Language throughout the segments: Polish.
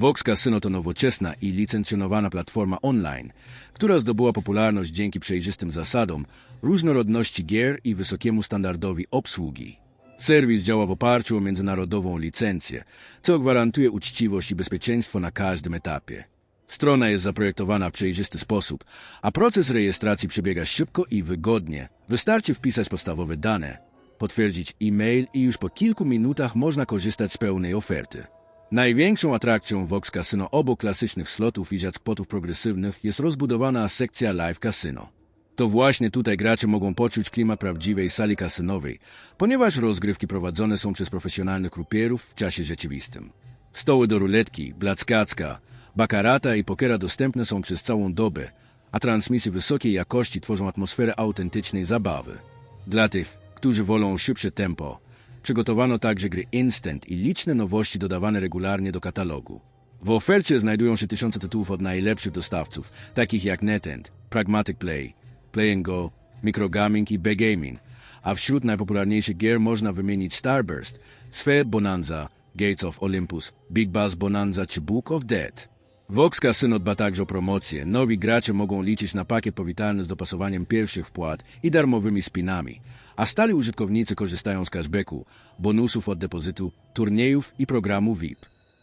Vox Casino to nowoczesna i licencjonowana platforma online, która zdobyła popularność dzięki przejrzystym zasadom, różnorodności gier i wysokiemu standardowi obsługi. Serwis działa w oparciu o międzynarodową licencję, co gwarantuje uczciwość i bezpieczeństwo na każdym etapie. Strona jest zaprojektowana w przejrzysty sposób, a proces rejestracji przebiega szybko i wygodnie. Wystarczy wpisać podstawowe dane, potwierdzić e-mail i już po kilku minutach można korzystać z pełnej oferty. Największą atrakcją Vox Casino obok klasycznych slotów i jackpotów progresywnych jest rozbudowana sekcja Live Casino. To właśnie tutaj gracze mogą poczuć klimat prawdziwej sali kasynowej, ponieważ rozgrywki prowadzone są przez profesjonalnych krupierów w czasie rzeczywistym. Stoły do ruletki, blackacka, bakarata i pokera dostępne są przez całą dobę, a transmisje wysokiej jakości tworzą atmosferę autentycznej zabawy. Dla tych, którzy wolą szybsze tempo, przygotowano także gry instant i liczne nowości dodawane regularnie do katalogu. W ofercie znajdują się tysiące tytułów od najlepszych dostawców, takich jak NetEnt, Pragmatic Play, Play Go, Microgaming i B-Gaming, a wśród najpopularniejszych gier można wymienić Starburst, Sphere Bonanza, Gates of Olympus, Big Bass Bonanza czy Book of Dead. Vox Casino dba także o promocję. Nowi gracze mogą liczyć na pakiet powitalny z dopasowaniem pierwszych wpłat i darmowymi spinami, a stali użytkownicy korzystają z cashbacku, bonusów od depozytu, turniejów i programu VIP.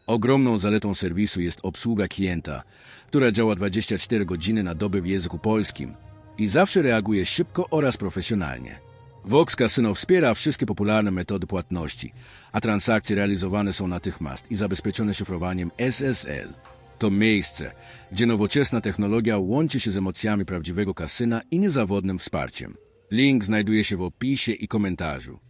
Ogromną zaletą serwisu jest obsługa klienta, która działa 24 godziny na dobę w języku polskim i zawsze reaguje szybko oraz profesjonalnie. Vox Casino wspiera wszystkie popularne metody płatności, a transakcje realizowane są natychmiast i zabezpieczone szyfrowaniem SSL. To miejsce, gdzie nowoczesna technologia łączy się z emocjami prawdziwego kasyna i niezawodnym wsparciem. Link znajduje się w opisie i komentarzu.